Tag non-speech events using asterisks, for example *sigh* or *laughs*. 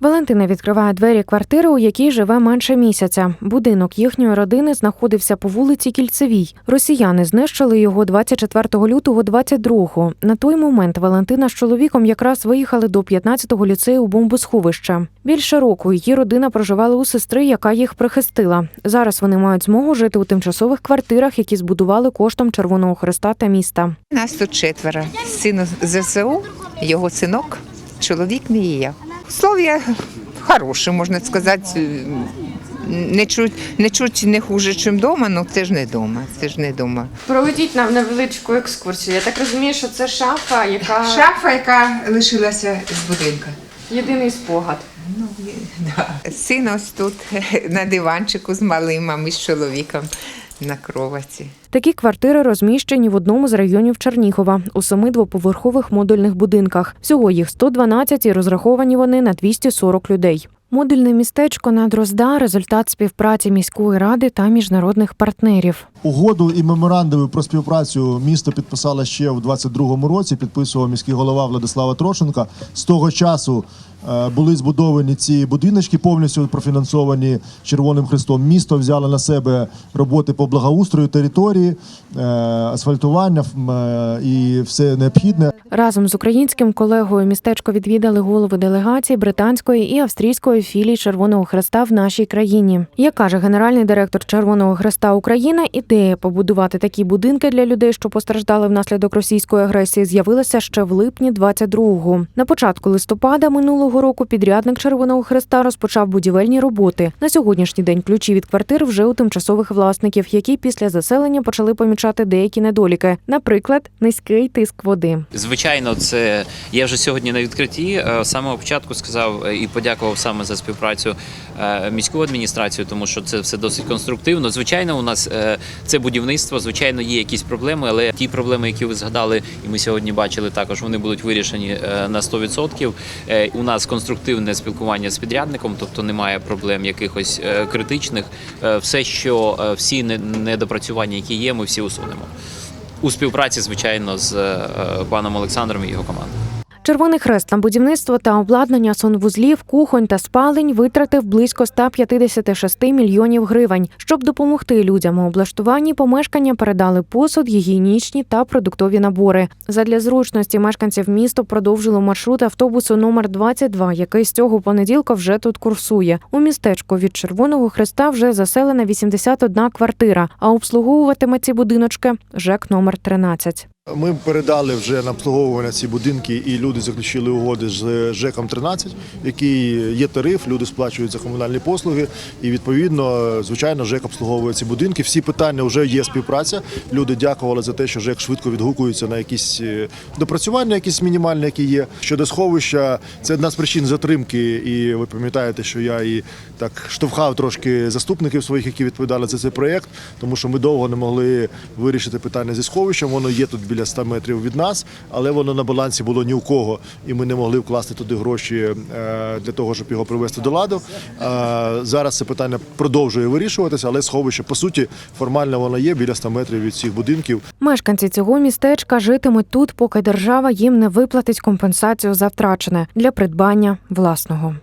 Валентина відкриває двері квартири, у якій живе менше місяця. Будинок їхньої родини знаходився по вулиці Кільцевій. Росіяни знищили його 24 лютого 22-го. На той момент Валентина з чоловіком якраз виїхали до 15-го ліцею бомбосховища. Більше року її родина проживала у сестри, яка їх прихистила. Зараз вони мають змогу жити у тимчасових квартирах, які збудували коштом Червоного Хреста та міста. Нас тут четверо. Син ЗСУ, його синок, чоловік мій і я. Условия хороші, можна сказати. Не чуть, не чуть не хуже, ніж вдома, але це ж не вдома. Це ж не вдома. Проведіть нам невеличку екскурсію. Я так розумію, що це шафа, яка Шафа, яка лишилася з будинка. єдиний спогад. Ну, да. Син ось тут *laughs* на диванчику з малим, а ми з чоловіком на кроваті. Такі квартири розміщені в одному з районів Чернігова у семи двоповерхових модульних будинках. Всього їх 112 і розраховані вони на 240 людей. Модульне містечко на Дрозда результат співпраці міської ради та міжнародних партнерів. Угоду і меморандуми про співпрацю місто підписало ще в 22-му році. Підписував міський голова Владислава Трошенка. З того часу е, були збудовані ці будиночки, повністю профінансовані Червоним Хрестом. Місто взяло на себе роботи по благоустрою території, е, асфальтування е, і все необхідне. Разом з українським колегою містечко відвідали голови делегацій британської і австрійської філії Червоного Хреста в нашій країні. Як каже генеральний директор Червоного Хреста України, ідея побудувати такі будинки для людей, що постраждали внаслідок російської агресії, з'явилася ще в липні 22-го. На початку листопада минулого року підрядник Червоного Хреста розпочав будівельні роботи. На сьогоднішній день ключі від квартир вже у тимчасових власників, які після заселення почали помічати деякі недоліки, наприклад, низький тиск води. Звичайно, це я вже сьогодні на відкритті. е, З самого початку сказав е, і подякував саме за співпрацю е, міську адміністрацію, тому що це все досить конструктивно. Звичайно, у нас це будівництво, звичайно, є якісь проблеми, але ті проблеми, які ви згадали, і ми сьогодні бачили, також вони будуть вирішені е, на 100%. Е, У нас конструктивне спілкування з підрядником, тобто немає проблем якихось е, критичних. Все, що всі недопрацювання, які є, ми всі усунемо. У співпраці, звичайно, з паном Олександром і його командою. Червоний хрест на будівництво та обладнання сонвузлів, кухонь та спалень витратив близько 156 мільйонів гривень. Щоб допомогти людям у облаштуванні помешкання передали посуд, гігієнічні та продуктові набори. Задля зручності мешканців місто продовжило маршрут автобусу номер 22, який з цього понеділка вже тут курсує. У містечку від Червоного Хреста вже заселена 81 квартира, а обслуговуватиме ці будиночки ЖЕК номер 13. Ми передали вже на обслуговування ці будинки, і люди заключили угоди з ЖЕКом 13, який є тариф, люди сплачують за комунальні послуги. І відповідно, звичайно, ЖЕК обслуговує ці будинки. Всі питання вже є співпраця. Люди дякували за те, що ЖЕК швидко відгукується на якісь е, допрацювання, якісь мінімальні, які є. Щодо сховища, це одна з причин затримки. І ви пам'ятаєте, що я і так штовхав трошки заступників своїх, які відповідали за цей проєкт, тому що ми довго не могли вирішити питання зі сховищем. Воно є тут біля 100 метрів від нас, але воно на балансі було ні у кого, і ми не могли вкласти туди гроші е, для того, щоб його привести до ладу. Е, Зараз це питання продовжує вирішуватися, але сховище по суті формально воно є біля 100 метрів від цих будинків. Мешканці цього містечка житимуть тут, поки держава їм не виплатить компенсацію за втрачене для придбання власного.